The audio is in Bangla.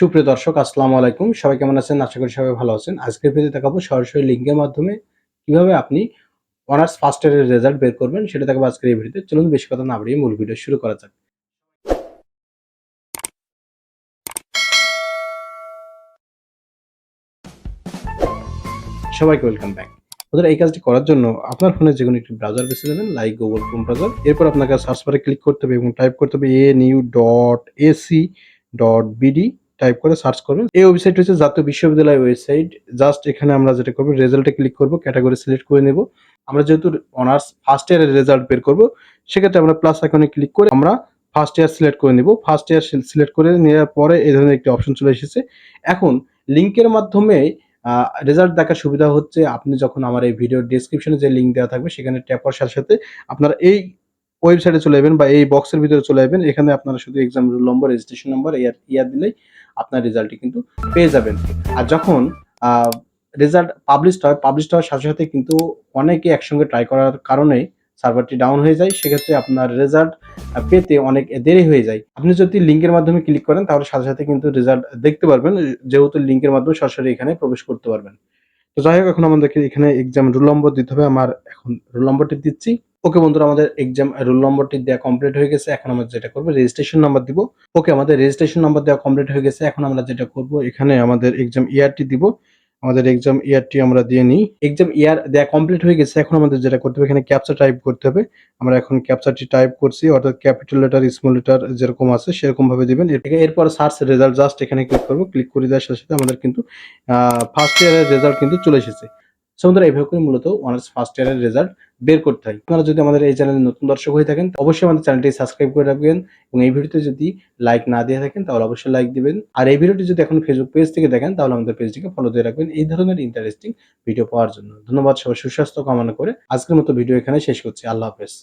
সুপ্রিয় দর্শক, আসসালামু আলাইকুম। সবাই কেমন আছেন? আশা করি সবাই ভালো আছেন। আজকের ভিডিও দেখাবো সরাসরি লিঙ্কের মাধ্যমে কীভাবে আপনি অনার্স ফার্স্ট ইয়ারের রেজাল্ট বের করবেন, সেটা দেখাবো আজকের এই ভিডিওতে। চলুন বেশি কথা না বাড়িয়ে মূল ভিডিও শুরু করা যাক। সবাইকে ওয়েলকাম ব্যাক ওদের এই কাজটি করার জন্য আপনার ফোনে যে কোনো একটি ব্রাউজার বেছে নেবেন লাইক গুগল ক্রোম ব্রাউজার এরপর আপনাকে সার্চ বারে ক্লিক করতে হবে এবং টাইপ করতে হবে A new dot AC dot BD type করে সার্চ করবেন। এই ওয়েবসাইট হচ্ছে জাতীয় বিশ্ববিদ্যালয় ওয়েবসাইট জাস্ট এখানে আমরা যেটা করব রেজাল্টে ক্লিক করব ক্যাটাগরি সিলেক্ট করে নেব। আমরা যেহেতু অনার্স ফার্স্ট ইয়ারের রেজাল্ট বের করব, সেক্ষেত্রে আমরা প্লাস আইকনে ক্লিক করে আমরা ফার্স্ট ইয়ার সিলেক্ট করে নিব। ফার্স্ট ইয়ার সিলেক্ট করে নেওয়ার পরে এই ধরনের একটি অপশন চলে এসেছে। এখন লিঙ্কের মাধ্যমে রেজাল্ট দেখার সুবিধা হচ্ছে আপনি যখন আমার এই ভিডিও ডিসক্রিপশনে যে লিঙ্ক দেওয়া থাকবে, সেখানে ট্যাপ করার সাথে সাথে আপনারা এই ওয়েবসাইটে চলে যাবেন বা এই বক্সের ভিতরে চলে যাবেন এখানে আপনারা শুধু exam roll number registration number year year দিলেই আপনার রেজাল্টটি কিন্তু পেয়ে যাবেন। আর যখন রেজাল্ট পাবলিশড হয় পাবলিশড হওয়ার সাথে সাথে কিন্তু অনেকে একসঙ্গে ট্রাই করার কারণে সার্ভারটি ডাউন হয়ে যায়। সেক্ষেত্রে আপনার রেজাল্ট পেতে অনেক দেরি হয়ে যায়। আপনি যদি লিঙ্কের মাধ্যমে ক্লিক করেন, তাহলে সাথে সাথে কিন্তু রেজাল্ট দেখতে পারবেন। যেহেতু লিঙ্কের মাধ্যমে সরাসরি এখানে প্রবেশ করতে পারবেন। তো যাই হোক, এখন আমাদেরকে এখানে এক্সাম রোল নম্বর দিতে হবে। আমার এখন রোল নম্বরটি দিচ্ছি। ওকে বন্ধুরা, আমাদের এক্সাম রোল নম্বরটি দেওয়া কমপ্লিট হয়ে গেছে। এখন আমরা যেটা করব রেজিস্ট্রেশন নাম্বার দিব। ওকে, আমাদের রেজিস্ট্রেশন নাম্বার দেওয়া কমপ্লিট হয়ে গেছে। এখন আমরা যেটা করব, এখানে আমাদের এক্সাম ইয়ারটি দিব। আমাদের এক্সাম ইয়ারটি আমরা দিয়ে নিই। এক্সাম ইয়ার দেয়া কমপ্লিট হয়ে গেছে, এখন আমাদের যেটা করতে হবে, এখানে ক্যাপচা টাইপ করতে হবে। আমরা এখন ক্যাপচারটি টাইপ করছি, অর্থাৎ ক্যাপিটাল লেটার স্মল লেটার যেরকম আছে সেরকম ভাবে দিবেন। এর- এরপর সার্চ রেজাল্ট জাস্ট এখানে ক্লিক করব। ক্লিক করে দেওয়ার সাথে সাথে আমাদের কিন্তু ফার্স্ট ইয়ারের রেজাল্ট কিন্তু চলে এসেছে। সুন্দর এইভাবে করে মূলত অনার্স ফার্স্ট ইয়ারের রেজাল্ট বের করতে হয়। আপনারা যদি আমাদের এই চ্যানেলে নতুন দর্শক হয়ে থাকেন, অবশ্যই আমাদের চ্যানেলটি সাবস্ক্রাইব করে রাখবেন এবং এই ভিডিওতে যদি লাইক না দিয়ে থাকেন, তাহলে অবশ্যই লাইক দিবেন। আর এই ভিডিওটি যদি এখন ফেসবুক পেজ থেকে দেখেন, তাহলে আমাদের পেজটিকে ফলো দিয়ে রাখবেন। এই ধরনের ইন্টারেস্টিং ভিডিও পাওয়ার জন্য। ধন্যবাদ সবাই, সুস্বাস্থ্য কামনা করে আজকের মতো ভিডিও এখানে শেষ করছি। আল্লাহ হাফেজ।